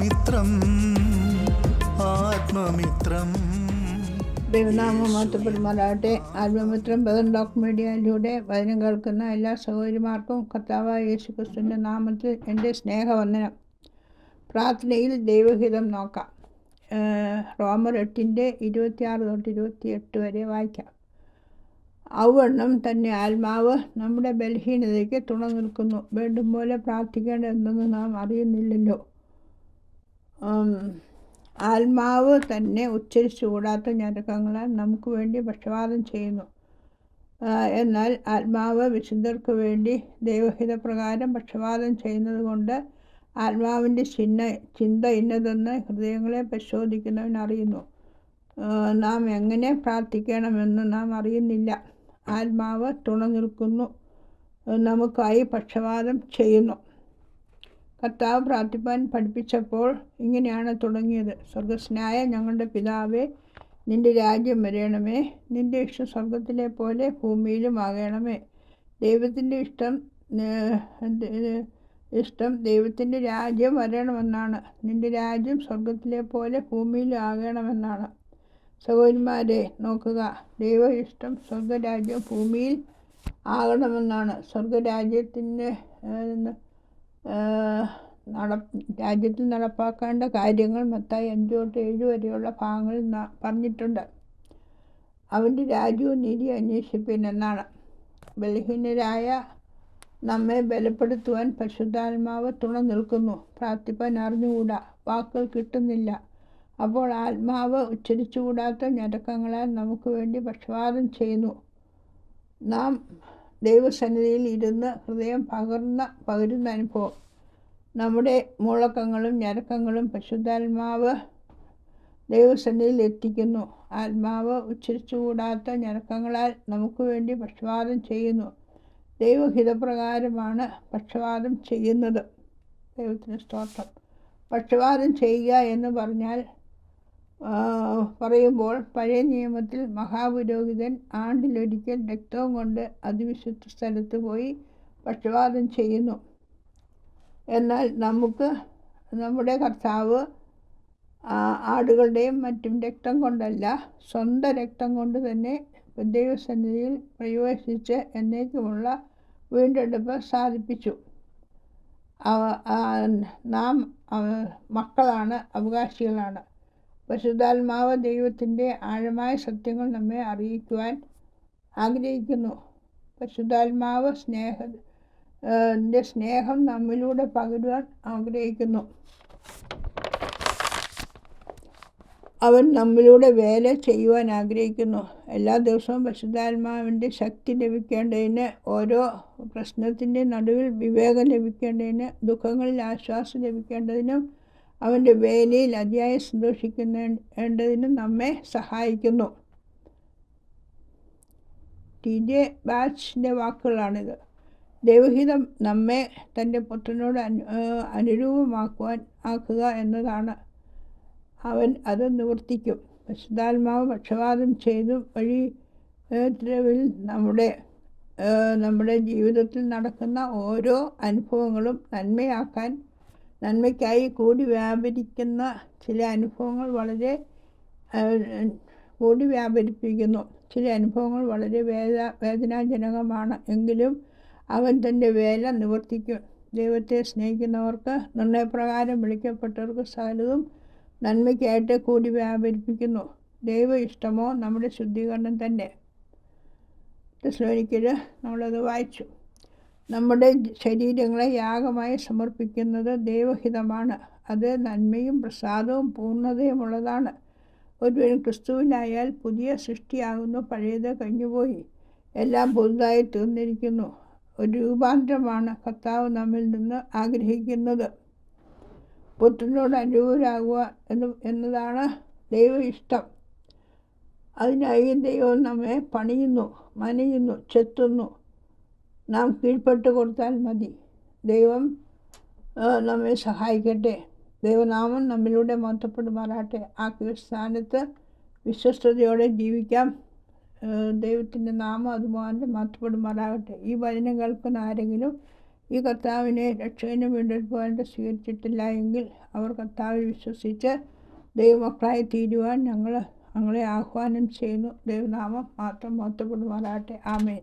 ആത്മമിത്രം ആത്മമിത്രം. ദൈവനാമം മാറ്റപ്പെടുമാറാകട്ടെ ആത്മമിത്രം ബദൻ ഡോക് മീഡിയയിലൂടെ വചനം കേൾക്കുന്ന എല്ലാ സഹോദരിമാർക്കും കർത്താവായ യേശു ക്രിസ്തുവിന്റെ നാമത്തിൽ എന്റെ സ്നേഹവന്ദനം. പ്രാർത്ഥനയിൽ ദൈവഹിതം നോക്കാം. റോമർ എട്ടിന്റെ ഇരുപത്തിയാറ് തൊട്ട് ഇരുപത്തിയെട്ട് വരെ വായിക്കാം. ഔവണ്ണം തന്നെ ആത്മാവ് നമ്മുടെ ബലഹീനതയ്ക്ക് തുണ നിൽക്കുന്നു. വേണ്ടും പോലെ പ്രാർത്ഥിക്കേണ്ടതെന്ന് നാം അറിയുന്നില്ലല്ലോ. ആത്മാവ് തന്നെ ഉച്ചരിച്ചുകൂടാത്ത ഞരക്കങ്ങളാൽ നമുക്ക് വേണ്ടി പക്ഷപാതം ചെയ്യുന്നു. എന്നാൽ ആത്മാവ് വിശുദ്ധർക്ക് വേണ്ടി ദൈവഹിത പ്രകാരം പക്ഷപാതം ചെയ്യുന്നത് കൊണ്ട് ആത്മാവിന്റെ ചിഹ്ന ചിന്ത ഇന്നതെന്ന് ഹൃദയങ്ങളെ പരിശോധിക്കുന്നവൻ അറിയുന്നു. നാം എങ്ങനെ പ്രാർത്ഥിക്കണമെന്ന് നാം അറിയുന്നില്ല. ആത്മാവ് തുണ നിൽക്കുന്നു. നമുക്കായി പക്ഷപാതം ചെയ്യുന്നു. കർത്താവ് പ്രാർത്ഥിപ്പാൻ പഠിപ്പിച്ചപ്പോൾ ഇങ്ങനെയാണ് തുടങ്ങിയത്. സ്വർഗസ്നായ ഞങ്ങളുടെ പിതാവേ നിന്റെ രാജ്യം വരയണമേ നിന്റെ ഇഷ്ടം സ്വർഗത്തിലെ പോലെ ഭൂമിയിലും ആകണമേ. ദൈവത്തിന്റെ ഇഷ്ടം ഇഷ്ടം ദൈവത്തിന്റെ രാജ്യം വരണമെന്നാണ്. നിന്റെ രാജ്യം സ്വർഗത്തിലെ പോലെ ഭൂമിയിലും ആകണമെന്നാണ്. സഹോദരിമാരെ നോക്കുക. ദൈവ ഇഷ്ടം സ്വർഗരാജ്യം ഭൂമിയിൽ ആകണമെന്നാണ്. സ്വർഗരാജ്യത്തിന്റെ നട രാജ്യത്തിൽ നടപ്പാക്കേണ്ട കാര്യങ്ങൾ മത്തായി അഞ്ച് തൊട്ട് ഏഴ് വരെയുള്ള ഭാഗങ്ങളിൽ പറഞ്ഞിട്ടുണ്ട്. അവന്റെ രാജ്യവും നീതി അന്വേഷിപ്പിനെന്നാണ്. ബലഹീനരായ നമ്മെ ബലപ്പെടുത്തുവാൻ പരിശുദ്ധാത്മാവ് തുണ നിൽക്കുന്നു. പ്രാർത്ഥിപ്പാൻ അറിഞ്ഞുകൂടാ. വാക്കുകൾ കിട്ടുന്നില്ല. അപ്പോൾ ആത്മാവ് ഉച്ചരിച്ചുകൂടാത്ത ഞരക്കങ്ങളാൽ നമുക്ക് വേണ്ടി പക്ഷപാതം ചെയ്യുന്നു. നാം ദൈവസന്നിധിയിൽ ഇരുന്ന് ഹൃദയം പകർന്ന പകരുന്ന അനുഭവം. നമ്മുടെ മുഴക്കങ്ങളും ഞരക്കങ്ങളും പരിശുദ്ധാത്മാവ് ദൈവസന്നിധിയിൽ എത്തിക്കുന്നു. ആത്മാവ് ഉച്ചരിച്ചുകൂടാത്ത ഞരക്കങ്ങളാൽ നമുക്ക് വേണ്ടി പക്ഷപാതം ചെയ്യുന്നു. ദൈവഹിതപ്രകാരമാണ് പക്ഷപാതം ചെയ്യുന്നത്. ദൈവത്തിന് സ്തോത്രം. പക്ഷപാതം ചെയ്യുക എന്ന് പറഞ്ഞാൽ പറയുമ്പോൾ പഴയ നിയമത്തിൽ മഹാപുരോഹിതൻ ആണ്ടിലൊരിക്കൽ രക്തവും കൊണ്ട് അതിവിശുദ്ധ സ്ഥലത്ത് പോയി പക്ഷപാതം ചെയ്യുന്നു. എന്നാൽ നമുക്ക് നമ്മുടെ കർത്താവ് ആടുകളുടെയും മറ്റും രക്തം കൊണ്ടല്ല സ്വന്തം രക്തം കൊണ്ട് തന്നെ ദൈവസന്നിധിയിൽ പ്രവേശിച്ച് എന്നേക്കുമുള്ള വീണ്ടെടുപ്പ് സാധിപ്പിച്ചു. നാം മക്കളാണ് അവകാശികളാണ്. പരിശുദ്ധാത്മാവ് ദൈവത്തിന്റെ ആഴമായ സത്യങ്ങൾ നമ്മെ അറിയിക്കുവാൻ ആഗ്രഹിക്കുന്നു. പരിശുദ്ധാത്മാവ് സ്നേഹ സ്നേഹം നമ്മിലൂടെ പകരുവാൻ ആഗ്രഹിക്കുന്നു. അവൻ നമ്മിലൂടെ വേല ചെയ്യുവാൻ ആഗ്രഹിക്കുന്നു. എല്ലാ ദിവസവും പരിശുദ്ധാത്മാവിന്റെ ശക്തി ലഭിക്കേണ്ടതിന് ഓരോ പ്രശ്നത്തിന്റെ നടുവിൽ വിവേകം ലഭിക്കേണ്ടതിന് ദുഃഖങ്ങളിൽ ആശ്വാസം ലഭിക്കേണ്ടതിനും അവന്റെ വേലയിൽ അതിയായി സന്തോഷിക്കുന്നതിന് നമ്മെ സഹായിക്കുന്നു. ടി. ജെ. ബാച്ചിന്റെ വാക്കുകളാണിത്. ദൈവഹിതം നമ്മെ തന്റെ പുത്രനോട് അനു അനുരൂപമാക്കുവാൻ ആക്കുക എന്നതാണ്. അവൻ അത് നിവർത്തിക്കും. പരിശുദ്ധാത്മാവ് പക്ഷപാതം ചെയ്തു വഴി ദ്രവിൽ നമ്മുടെ നമ്മുടെ ജീവിതത്തിൽ നടക്കുന്ന ഓരോ അനുഭവങ്ങളും നന്മയാക്കാൻ നന്മയ്ക്കായി കൂടി വ്യാപരിക്കുന്ന ചില അനുഭവങ്ങൾ വളരെ കൂടി വ്യാപരിപ്പിക്കുന്നു. ചില അനുഭവങ്ങൾ വളരെ വേദ വേദനാജനകമാണ്. എങ്കിലും അവൻ തന്റെ വേല നിവർത്തിക്കും. ദൈവത്തെ സ്നേഹിക്കുന്നവർക്ക് നിർണയപ്രകാരം വിളിക്കപ്പെട്ടവർക്ക് സകലതും നന്മയ്ക്കായിട്ട് കൂടി വ്യാപരിപ്പിക്കുന്നു. ദൈവ ഇഷ്ടമോ? നമ്മുടെ ശുദ്ധീകരണം തന്നെ. തെസ്ലോനിക്കൽ നമ്മളത് വായിച്ചു. നമ്മുടെ ശരീരങ്ങളെ യാഗമായി സമർപ്പിക്കുന്നത് ദൈവഹിതമാണ്. അത് നന്മയും പ്രസാദവും പൂർണതയുമുള്ളതാണ്. ഒരുവൻ ക്രിസ്തുവിനായാൽ പുതിയ സൃഷ്ടിയാകുന്നു പഴയത് കഴിഞ്ഞുപോയി എല്ലാം പുതുതായി തീർന്നിരിക്കുന്നു. ഒരു രൂപാന്തരമാണ് കർത്താവ് നമ്മിൽ നിന്ന് ആഗ്രഹിക്കുന്നത്. പുത്രനോട് അനുകൂലാകുക എന്ന് എന്നതാണ് ദൈവ ഇഷ്ടം അതിനായി ദൈവം നമ്മെ പണിയുന്നു മനയുന്നു ചെത്തുന്നു. നാം കീഴ്പ്പെട്ട് കൊടുത്താൽ മതി. ദൈവം നമ്മെ സഹായിക്കട്ടെ. ദൈവനാമം നമ്മിലൂടെ മൊത്തപ്പെടുമാറാട്ടെ ആ കീഴ്സ്ഥാനത്ത് വിശ്വസ്തയോടെ ജീവിക്കാം. ദൈവത്തിന്റെ നാമം അതുപോലെ മഹത്വപ്പെടുമാറാകട്ടെ ഈ വചനം കേൾക്കുന്ന ആരെങ്കിലും ഈ കർത്താവിനെ രക്ഷകനും വീണ്ടെടുപ്പായിട്ട് സ്വീകരിച്ചിട്ടില്ല എങ്കിൽ അവർ കർത്താവിൽ വിശ്വസിച്ച് ദൈവമക്കളായി തീരുവാൻ ഞങ്ങൾ ഞങ്ങളെ ആഹ്വാനം ചെയ്യുന്നു. ദൈവനാമം മാത്രം മൊത്തപ്പെടുമാറാട്ടെ ആമേൻ.